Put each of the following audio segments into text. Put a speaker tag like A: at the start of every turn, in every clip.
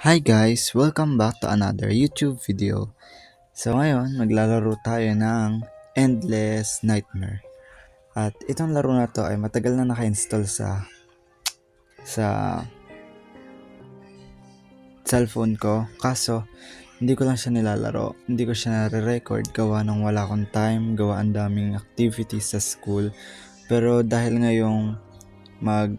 A: Hi guys! Welcome back to another YouTube video. So ngayon, maglalaro tayo ng Endless Nightmare. At itong laro na to ay matagal na naka-install sa sa cellphone ko. Kaso, hindi ko lang siya nilalaro. Hindi ko siya nare-record gawa ng wala akong time, gawa ang daming activities sa school. Pero dahil ngayong mag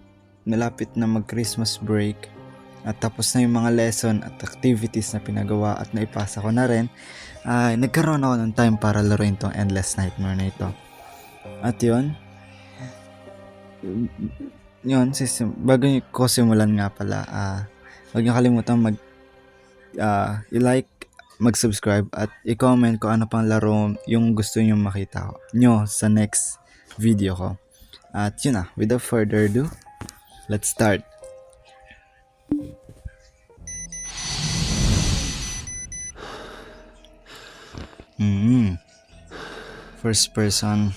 A: malapit na mag Christmas break, at tapos na yung mga lesson at activities na pinagawa at naipasa ko na rin, ay nagkaroon ako ng time para laruin tong Endless Nightmare na ito. At yun, yun, sis- bago ko simulan nga pala, ah huwag niyo kalimutan mag ah, i-like, mag-subscribe at i-comment kung ano pang laro yung gusto niyo makita ko, nyo sa next video ko. At yun na, without further ado, let's start. Mm. First person.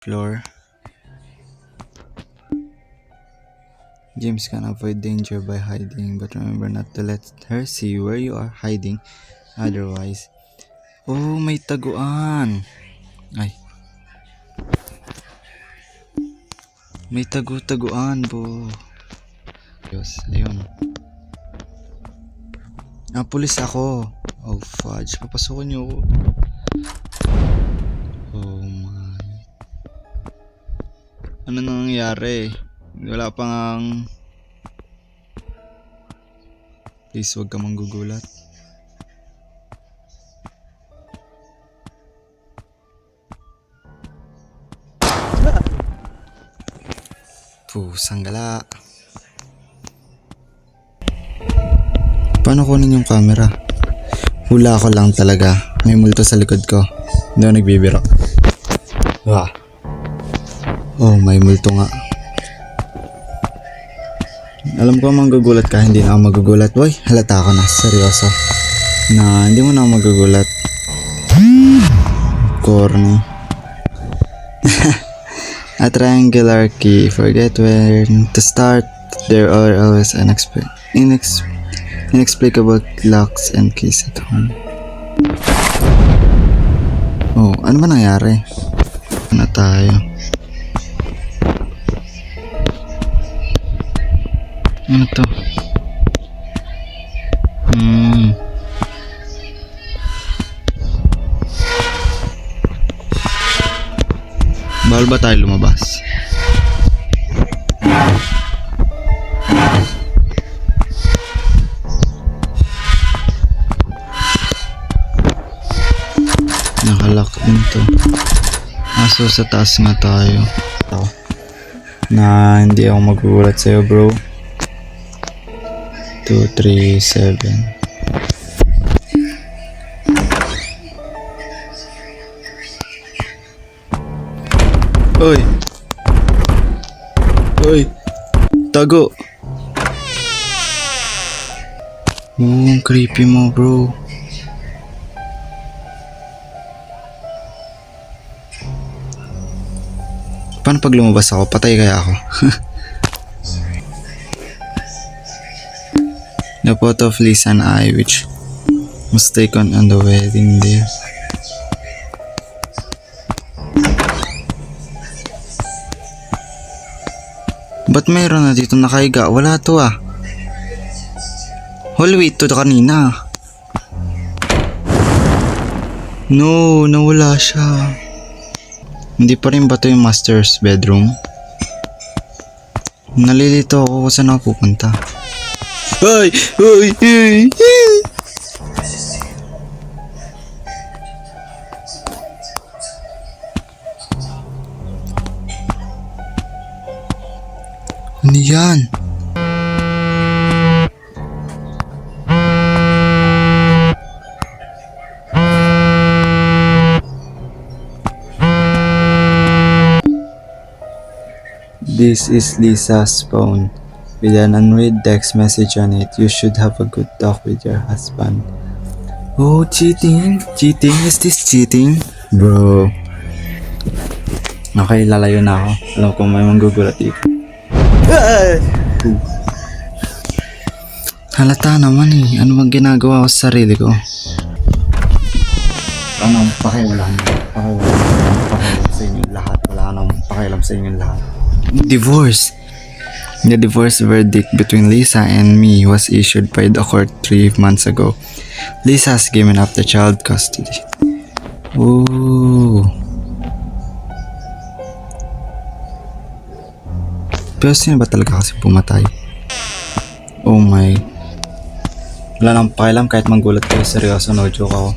A: Floor. James can avoid danger by hiding, but remember not to let her see where you are hiding. Otherwise, oh, may taguan. Ay. May tagu-taguan, bo. Diyos, ayun. Ah, pulis ako. Oh, fudge. Papasokin niyo ako. Oh, man. Ano nangyayari? Wala pa ngang... Please, huwag ka manggugulat. Pusang gala. Paano kunin yung camera? Hula ko lang talaga. May multo sa likod ko. Hindi ako nagbibiro. Wah. Oh, may multo nga. Alam ko manggugulat ka, hindi na ako magugulat. Boy, halata ako na. Seryoso. Na hindi mo na ako magugulat. Corny. A triangular key. Forget where to start. There are always unexpe- inex- inexplicable locks and keys at home. Oh, ano ba nangyari? Ano tayo? Ano to? Hmm. Bawal ba tayo lumabas? Nakalock din to. Aso sa taas nga tayo. Na hindi ako magugulat sa'yo bro. 2, 3, 7. Oy! Oy! Tago! Oh, creepy mo bro. Paano pag lumabas ako? Patay kaya ako? the photo of Lisa and I which was taken on the wedding day. Ba't mayroon na dito nakahiga? Wala to ah. Hold wait to kanina. No, nawala siya. Hindi pa rin ba to yung master's bedroom? Nalilito ako kung saan ako pupunta. Ay! Ay! Ay! ay. This is Lisa's phone. With an unread text message on it, you should have a good talk with your husband. Oh, cheating? Cheating? Is this cheating? Bro. Okay, lalayo na ako. Alam ko may manggugulat dito. Halata naman eh. Ano bang ginagawa ko sa sarili ko? Ano, pakiwala na. Pakiwala na. Pakialam sa inyo lahat. Wala nang pakialam sa inyo lahat. Divorce. The divorce verdict between Lisa and me was issued by the court three months ago. Lisa has given up the child custody. Ooh. Pero sino ba talaga kasi pumatay? Oh my. Wala nang pakialam kahit manggulat kayo. Seryoso, no joke ako.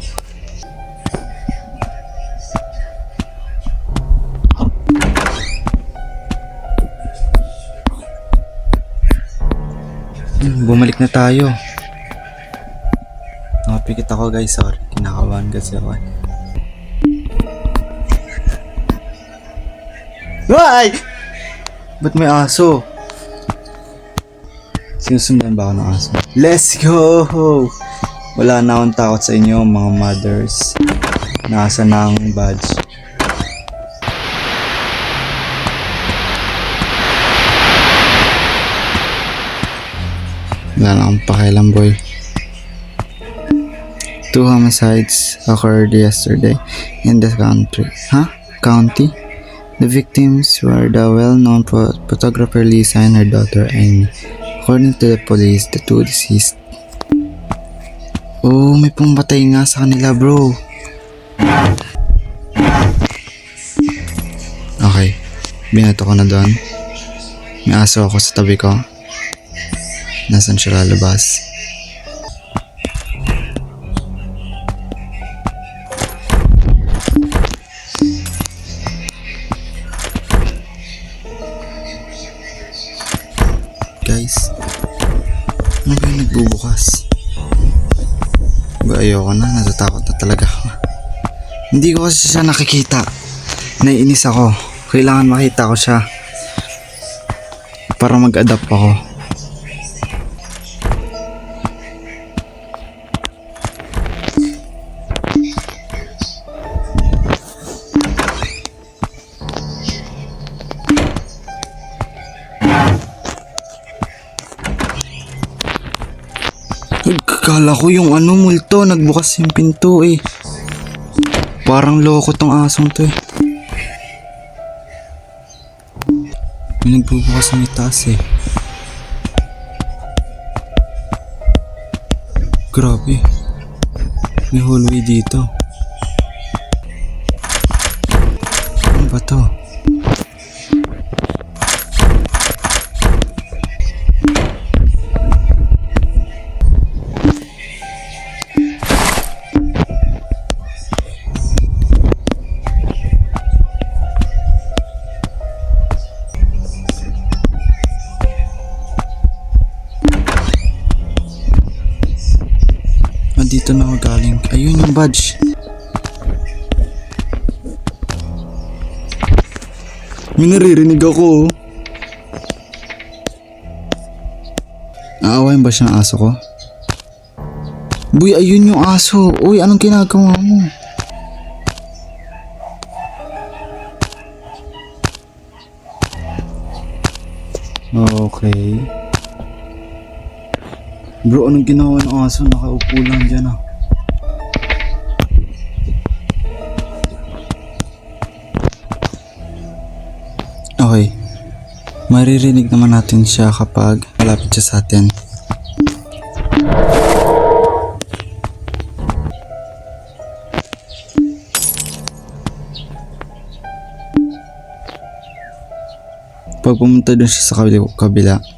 A: Bumalik na tayo. Nakapikit ako guys, sorry. Kinakabahan kasi ako. Ay! Ba't may aso? Sinusundan ba ako ng aso? Let's go! Wala na akong takot sa inyo mga mothers. Nasa na ang badge. Wala na akong pakialam boy. Two homicides occurred yesterday in the country. Huh? County? The victims were the well-known pho- photographer Lisa and her daughter Amy. According to the police, the two deceased. Oh, may pumatay nga sa kanila, bro. Okay. Binato ko na doon. May aso ako sa tabi ko. Nasaan siya lalabas? Guys, ano ba yung nagbubukas? Ba ayoko na, natatakot na talaga ako. Hindi ko kasi siya nakikita. Naiinis ako. Kailangan makita ko siya. Para mag-adapt ako. Multo, nagbukas yung pinto eh. Parang loko tong asong to eh. May nagbubukas ng itaas eh. Grabe. May hallway dito. Nandito na ako galing. Ayun yung badge. May naririnig ako. oh. Naawain ba siya ng aso ko? Buy, ayun yung aso. Uy, anong ginagawa mo? Bro, anong ginawa ng aso? Nakaupo lang dyan ah. Okay. Maririnig naman natin siya kapag malapit siya sa atin. Pag pumunta dun siya sa kabila, kabila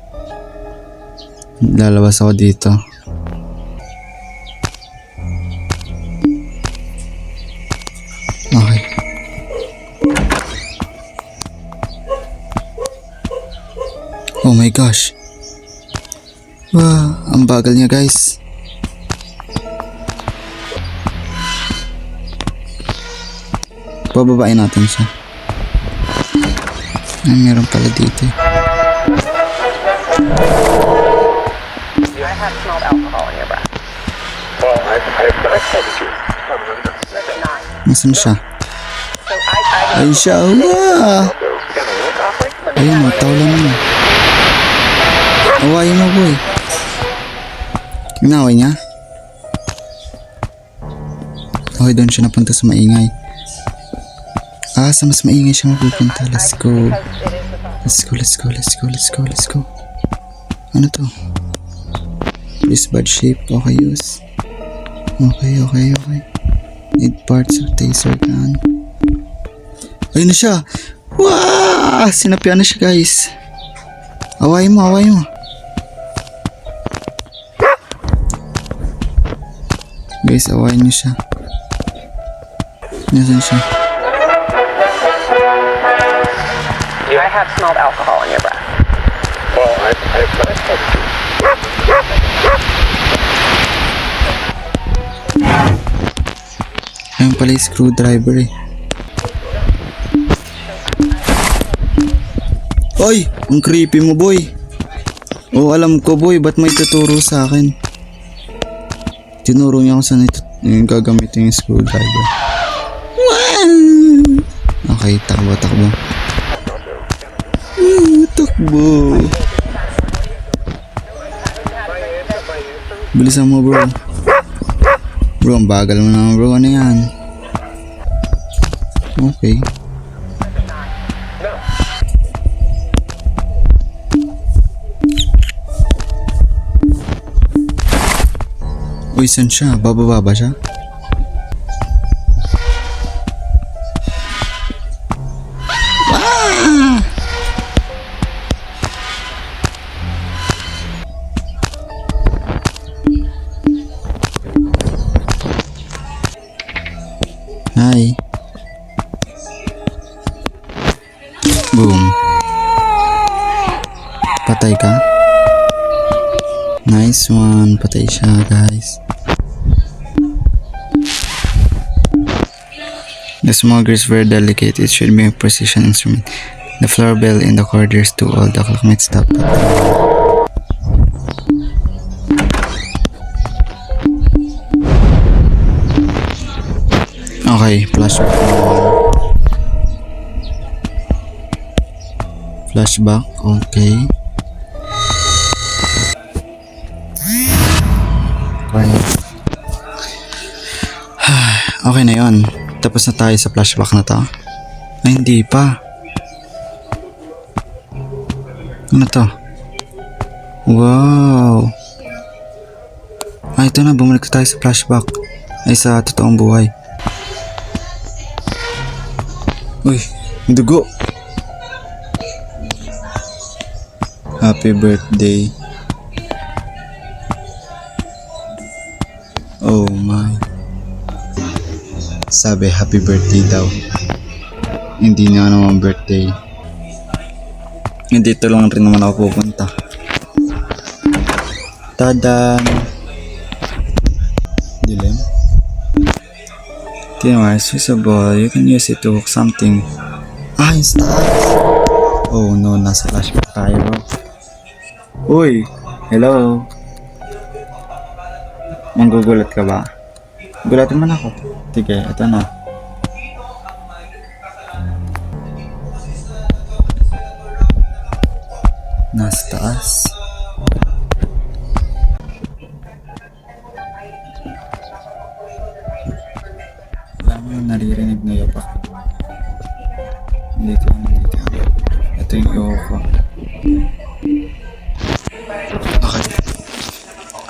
A: lalabas ako dito. Okay. Oh my gosh. Wow, ang bagal niya guys. Pababain natin siya. Ay, meron pala dito.
B: You have smelled alcohol in your breath.
C: Well, I, I, I
A: Nasaan siya? Ay siya, wah! Ayun o, tawlan mo. Awayin mo, boy. Inaway niya? Okay, doon siya napunta sa maingay. Ah, sa mas maingay siya mapupunta. Let's go. Let's go, let's go, let's go, let's go, let's go. Ano to? This bad shape. Okay, use. Okay, okay, okay. Need parts of taser gun. Ayun na siya. Wow! Sinapian na siya, guys. Awayin mo, awayin mo. Guys, awayin niyo siya. Nasaan siya?
B: I have smelled alcohol in your breath.
C: Well, I, I, I,
A: Ayun pala yung screwdriver eh. Oy! Ang creepy mo boy! Oo alam ko boy, ba't may tuturo sa akin? Tinuro niya kung saan ito yung gagamitin yung screwdriver. Okay, takbo, takbo. Uh, takbo. Bilisan mo bro. Bro, ang bagal mo naman bro. Ano yan? Okay. Uy, saan siya? Bababa ba siya? The smoker is very delicate. It should be a precision instrument. The floor bell in the corridor is too old. The clock might stop. Okay, flashback. Flashback, okay. Okay. okay na yon. Tapos na tayo sa flashback na to. Ay, hindi pa. Ano to? Wow. Ay, ito na. Bumalik na tayo sa flashback. Ay, sa totoong buhay. Uy, dugo. Happy birthday. Oh my. Sabi happy birthday daw. Hindi nga naman birthday. Hindi ito lang rin naman ako pupunta. Tadan! Dilim. Tinawag, visible. You can use it to hook something. Ah, stars! Oh no, nasa flashback tayo. Uy! Hello! Manggugulat ka ba? Gulatin man ako. Sige, ito na. Nasa taas. Alam mo yung naririnig na yapak. Dito, dito. Ito yung ko. Okay.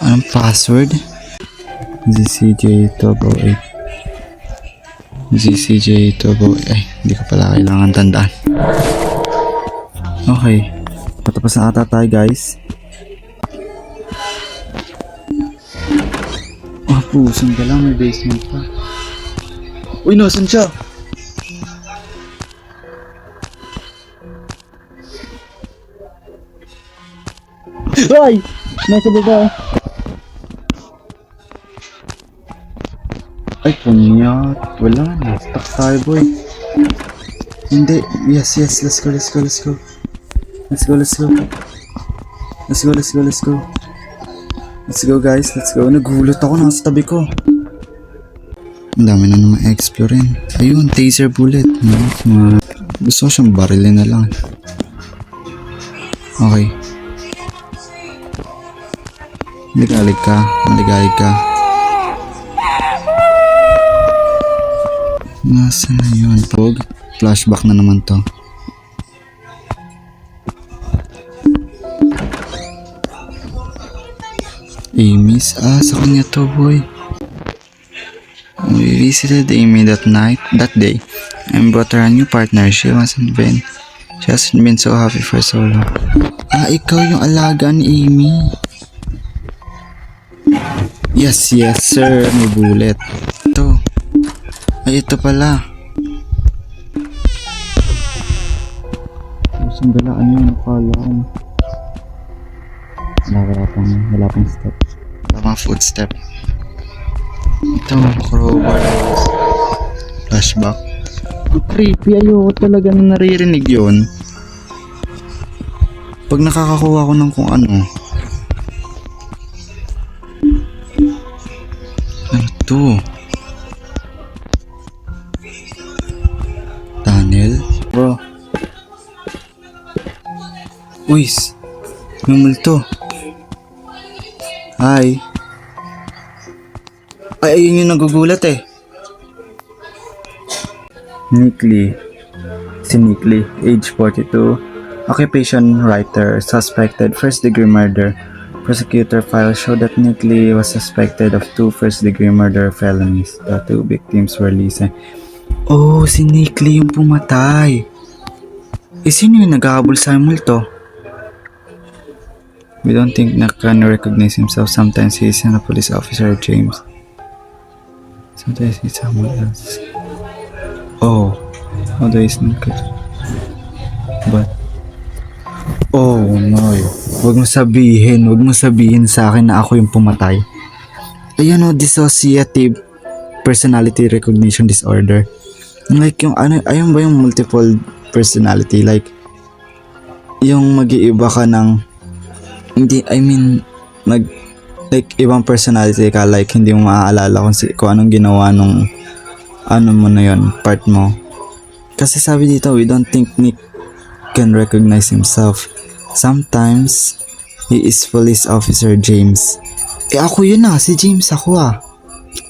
A: Anong password? ZCJ208 ZCJ208 Ay, hindi ko pala kailangan tandaan. Okay. Patapos na ata tayo guys. Ah, pusan ka lang, may basement pa. Uy, nasan siya? Ay! Nasa baba kunyat. Wala na. Stuck tayo, boy. Hindi. Yes, yes. Let's go, let's go, let's go. Let's go, let's go. Let's go, let's go, let's go. Let's go, guys. Let's go. Nagulat ako. Nasa tabi ko. Ang dami na naman explorin. Ayun, taser bullet. Nice, mga... Gusto ko siyang barilin na lang. Okay. Maligalig ka. Maligalig ka. Nasaan na yun? Pog. Flashback na naman to. Amy's? Ah, sa kanya to, boy. We visited Amy that night, that day, and brought her a new partner. She wasn't been, she hasn't been so happy for so long. Ah, ikaw yung alaga ni Amy. Yes, yes, sir. May bullet. Ay, ito pala. Isang galaan yun. Akala ko. Wala, wala pang, wala pang step. Wala pang footstep. Ito, crowbar. Flashback. Creepy. Ayoko talaga na naririnig yun. Pag nakakakuha ko ng kung ano. Ano to? Uy, may multo. Hi. Ay, ayun yung nagugulat eh. Nick Lee. Si Nick Lee, age 42. Occupation writer, suspected first degree murder. Prosecutor files show that Nick Lee was suspected of two first degree murder felonies. The two victims were Lisa. Oh, si Nick Lee yung pumatay. Eh, sino yung naghahabol sa multo? We don't think na can recognize himself. Sometimes he is a police officer, James. Sometimes he's someone else. Oh, how do I sneak it? But, oh no. Huwag mo sabihin, huwag mo sabihin sa akin na ako yung pumatay. Ayan o, dissociative personality recognition disorder. Like yung ano, ayun ba yung multiple personality? Like, yung mag-iiba ka ng hindi, I mean, nag, like, ibang personality ka, like, hindi mo maaalala kung, si, kung anong ginawa nung, ano mo na yun, part mo. Kasi sabi dito, we don't think Nick can recognize himself. Sometimes, he is police officer James. Eh, ako yun ah, si James ako ah.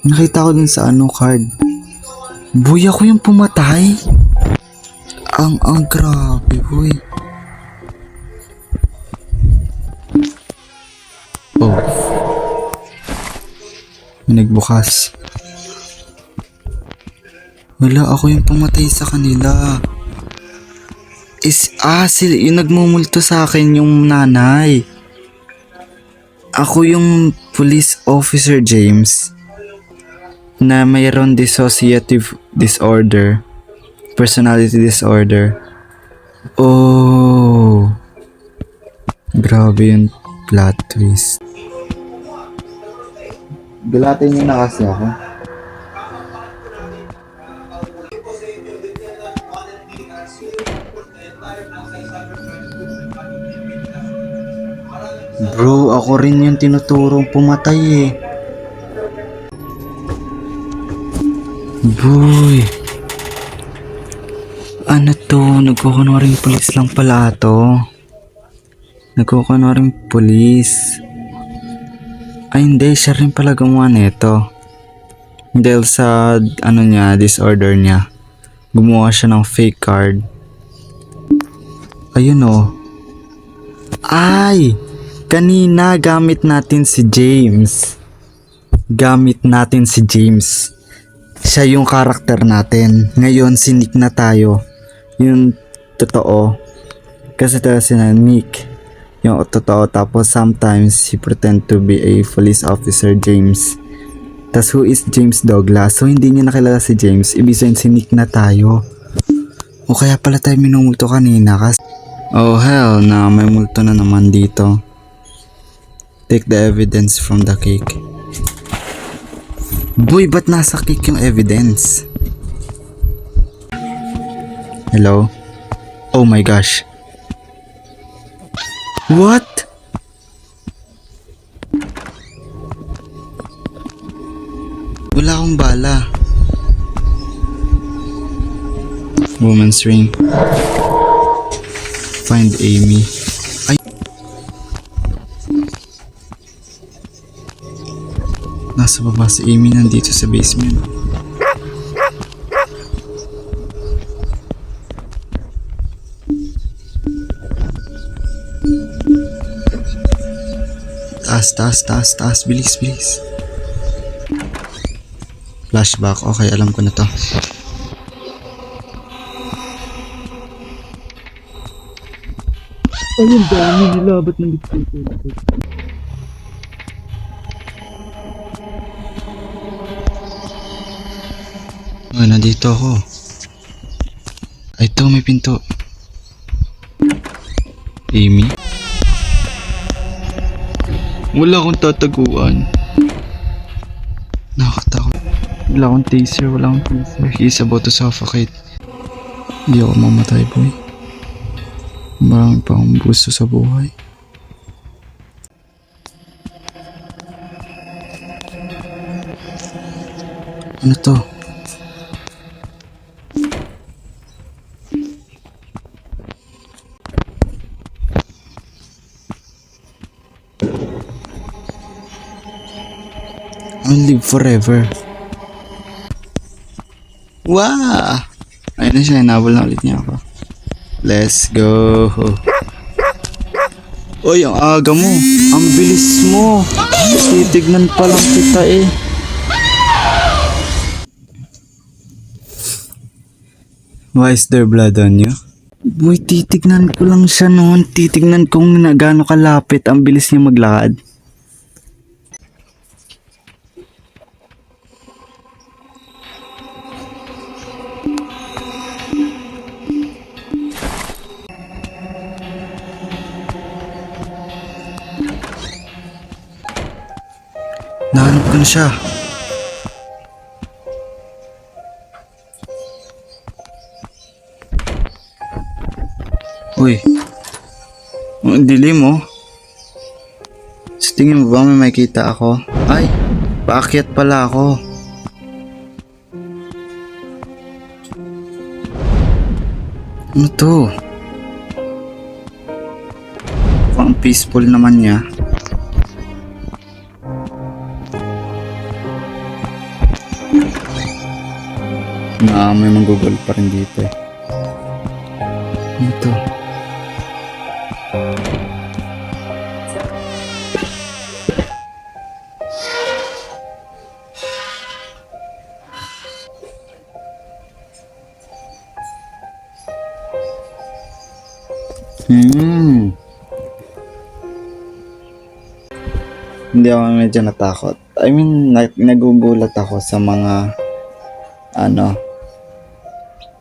A: Nakita ko dun sa ano card. Boy, ako yung pumatay. Ang, ang grabe, boy. May. Wala, ako yung pumatay sa kanila. Is, ah, sila, yung nagmumulto sa akin yung nanay. Ako yung police officer James na mayroon dissociative disorder, personality disorder. Oh. Grabe yung plot twist. Gulatin niyo na kasi ako. Bro, ako rin yung tinuturong pumatay eh. Boy. Ano to? Nagkukunwaring pulis lang pala to. Nagkukunwaring pulis. Ay hindi, siya rin pala gumawa nito. Dahil sa ano niya, disorder niya. Gumawa siya ng fake card. Ayun oh. Ay! Kanina gamit natin si James. Gamit natin si James. Siya yung karakter natin. Ngayon si Nick na tayo. Yung totoo. Kasi tayo si Nick. Yung totoo. Tapos sometimes he pretend to be a police officer James. Tas who is James Douglas? So hindi niya nakilala si James. Ibig sabihin si Nick na tayo. O kaya pala tayo minumulto kanina kasi Oh hell na may multo na naman dito. Take the evidence from the cake. Boy, ba't nasa cake yung evidence? Hello? Oh my gosh. What? Wala akong bala. Woman's ring. Find Amy. Ay Nasa baba si Amy nandito sa basement. Taas, taas, taas, taas. Bilis, bilis. Flashback. Okay, alam ko na to. Ay, ang dami nila. Ba't ito? Ay, nandito ako. Ay, ito, may pinto. Amy? Wala akong tataguan. Nakakatakot. Wala akong taser, wala akong taser. He's about to suffocate. Hindi ako mamatay, boy. Marami pa akong gusto sa buhay. Ano to? I'll live forever. Wow! Ayun na siya, nabol na ulit niya ako. Let's go. Uy, ang aga mo. Ang bilis mo. Titignan pa lang kita eh. Why is there blood on you? Boy, titignan ko lang siya noon. Titignan kung na gaano kalapit. Ang bilis niya maglakad. Siya. Uy. Ang dilim oh. Sa tingin mo ba may makita ako? Ay, paakyat pala ako. Ano to? Ang peaceful naman niya. Na may manggugol pa rin dito eh. Ito. Hmm. Hindi ako medyo natakot. I mean, nag- nagugulat ako sa mga ano,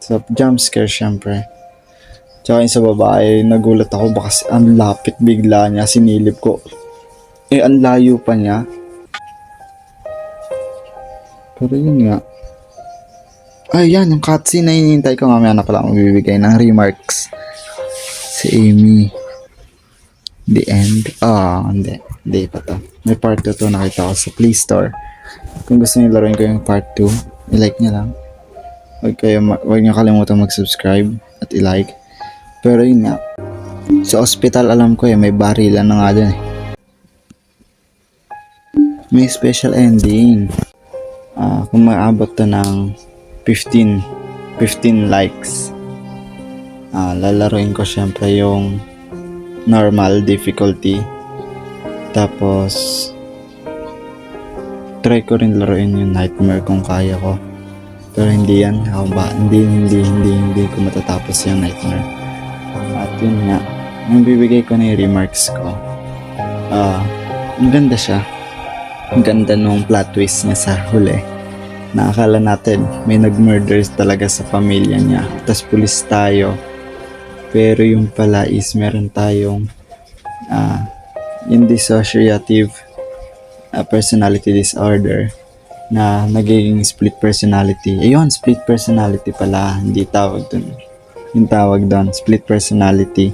A: sa jump scare syempre. Tsaka yung sa babae, nagulat ako baka ang lapit bigla niya, sinilip ko. Eh, ang layo pa niya. Pero yun nga. Ay, yan, yung cutscene na hinihintay ko. Mamaya na pala ako magbibigay ng remarks. Si Amy. The end. Ah, hindi. Hindi pa to. May part 2 to nakita ko sa Play Store. Kung gusto niyo laruin ko yung part 2, i-like niyo lang. Huwag kayo, huwag niyo kalimutan mag-subscribe at i-like. Pero yun nga, sa hospital alam ko eh, may barilan na nga dyan eh. May special ending. Ah, kung maabot to ng 15, 15 likes, ah, lalaroin ko syempre yung normal difficulty. Tapos, try ko rin laruin yung nightmare kung kaya ko. Pero hindi yan, ako ba, hindi, hindi, hindi, hindi ko matatapos yung nightmare. At yun nga, yung bibigay ko na yung remarks ko. Ah, ang ganda siya. Ang ganda nung plot twist niya sa huli. Nakakala natin, may nag-murder talaga sa pamilya niya. Tapos pulis tayo. Pero yung pala is meron tayong ah, yung dissociative ah, personality disorder na nagiging split personality. Ayun, split personality pala. Hindi tawag dun. Yung tawag doon, split personality.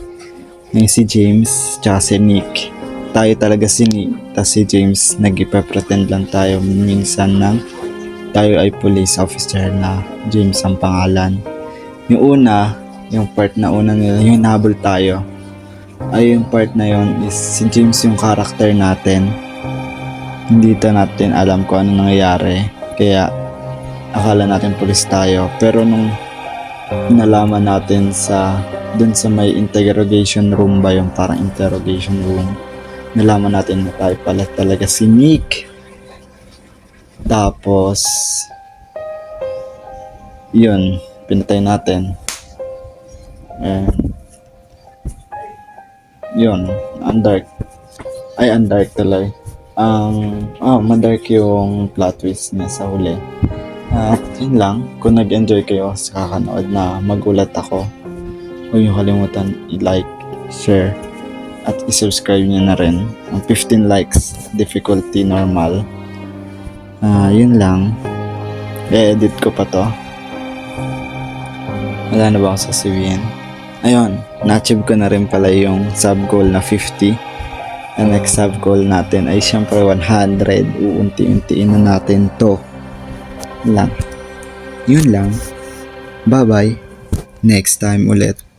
A: Yung si James, tsaka si Nick. Tayo talaga si Nick, tapos si James, nag-pretend lang tayo minsan ng tayo ay police officer na James ang pangalan. Yung una, yung part na una nila, yung hinabol tayo. Ay yung part na yon is si James yung character natin. Hindi ta natin alam kung ano nangyayari. Kaya akala natin pulis tayo. Pero nung nalaman natin sa dun sa may interrogation room ba yung parang interrogation room nalaman natin na tayo pala talaga si Nick tapos yun pinatay natin and yun ang dark ay ang dark talaga ang oh madark yung plot twist niya sa huli at yun lang, kung nag-enjoy kayo sa kakanood na magulat ako, huwag niyo kalimutan i-like, share, at i-subscribe niyo na rin. Ang 15 likes, difficulty normal. Ah, yun lang. I-edit ko pa to. Wala na ba akong sasabihin? Ayun, na-achieve ko na rin pala yung sub goal na 50. Ang next sub goal natin ay syempre 100. Uunti-untiin na natin to lang. Yun lang. Bye-bye. Next time ulit.